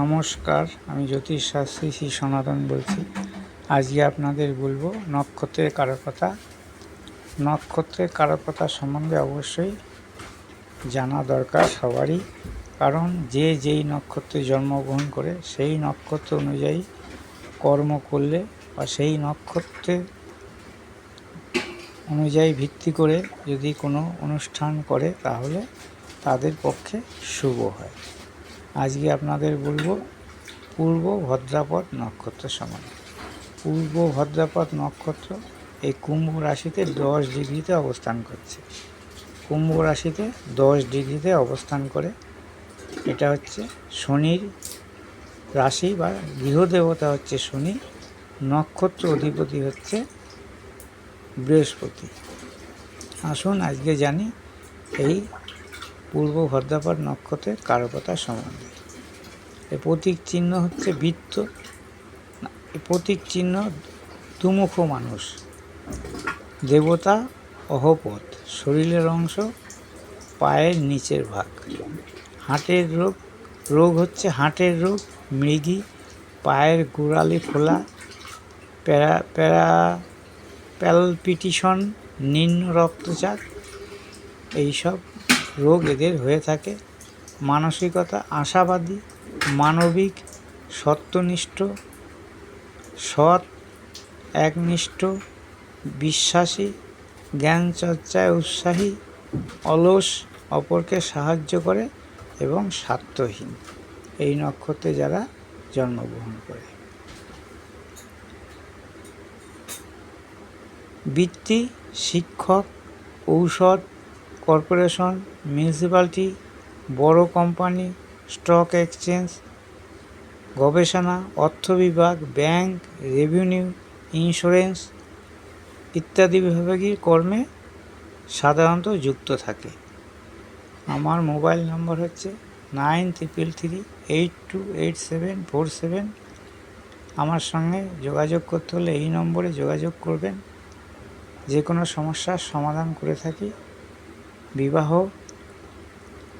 নমস্কার, আমি জ্যোতিষ শাস্ত্রী শ্রী সনাতন বলছি। আজকে আপনাদের বলব নক্ষত্রের কারকতা। নক্ষত্রের কারকতা সম্বন্ধে অবশ্যই জানা দরকার সবারই। কারণ যে যেই নক্ষত্রে জন্মগ্রহণ করে, সেই নক্ষত্র অনুযায়ী কর্ম করলে বা সেই নক্ষত্রের অনুযায়ী ভিত্তি করে যদি কোনো অনুষ্ঠান করে, তাহলে তাদের পক্ষে শুভ হয়। আজকে আপনাদের বলব, পূর্ব ভদ্রাপদ নক্ষত্র সমান। পূর্ব ভদ্রাপদ নক্ষত্র এই কুম্ভ রাশিতে দশ ডিগ্রিতে অবস্থান করছে। কুম্ভ রাশিতে দশ ডিগ্রিতে অবস্থান করে, এটা হচ্ছে শনির রাশি বা গৃহদেবতা হচ্ছে শনি, নক্ষত্র অধিপতি হচ্ছে বৃহস্পতি। আসুন আজকে জানি এই পূর্ব ভদ্রাপদ নক্ষত্রের কারকতা সম্বন্ধে। এর প্রতীক চিহ্ন হচ্ছে বৃত্ত। প্রতীক চিহ্ন দুমুখ মানুষ। দেবতা অহপথ, শরীরের অংশ, পায়ের নিচের ভাগ। হাটের রোগ রোগ হচ্ছে হাটের রোগ, মৃগী, পায়ের গোড়ালি ফোলা, প্যারা প্যারা, প্যালপিটিশন, নিম্ন রক্তচাপ, এইসব রোগ এদের হয়ে থাকে। মানসিকতা আশাবাদী, মানবিক, সত্যনিষ্ঠ, সৎ, একনিষ্ঠ, বিশ্বাসী জ্ঞান চর্চায় উৎসাহী, অলস, অপরকে সাহায্য করে এবং স্বার্থহীন। এই নক্ষত্রে যারা জন্মগ্রহণ করে। বৃত্তি, শিক্ষক, ঔষধ কর্পোরেশন, মিউনিসিপ্যালিটি, বড় কোম্পানি, স্টক এক্সচেঞ্জ, গবেষণা, অর্থ বিভাগ, ব্যাংক, রেভিনিউ, ইন্স্যুরেন্স ইত্যাদি বিভাগীয় কর্মে সাধারণত যুক্ত থাকে। আমার মোবাইল নম্বর হচ্ছে nine triple three eight two eight seven four seven. আমার সঙ্গে যোগাযোগ করতে হলে এই নম্বরে যোগাযোগ করবেন। যে কোনো সমস্যার সমাধান করে থাকি। বিবাহ,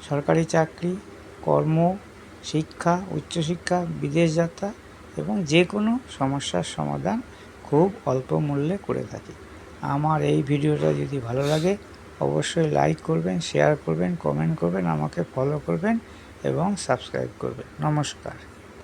সরকারি চাকরি, কর্ম, শিক্ষা, উচ্চশিক্ষা, বিদেশ যাত্রা এবং যে কোনো সমস্যার সমাধান খুব অল্প মূল্যে করে থাকি। আমার এই ভিডিওটা যদি ভালো লাগে, অবশ্যই লাইক করবেন শেয়ার করবেন কমেন্ট করবেন, আমাকে ফলো করবেন এবং সাবস্ক্রাইব করবেন। নমস্কার।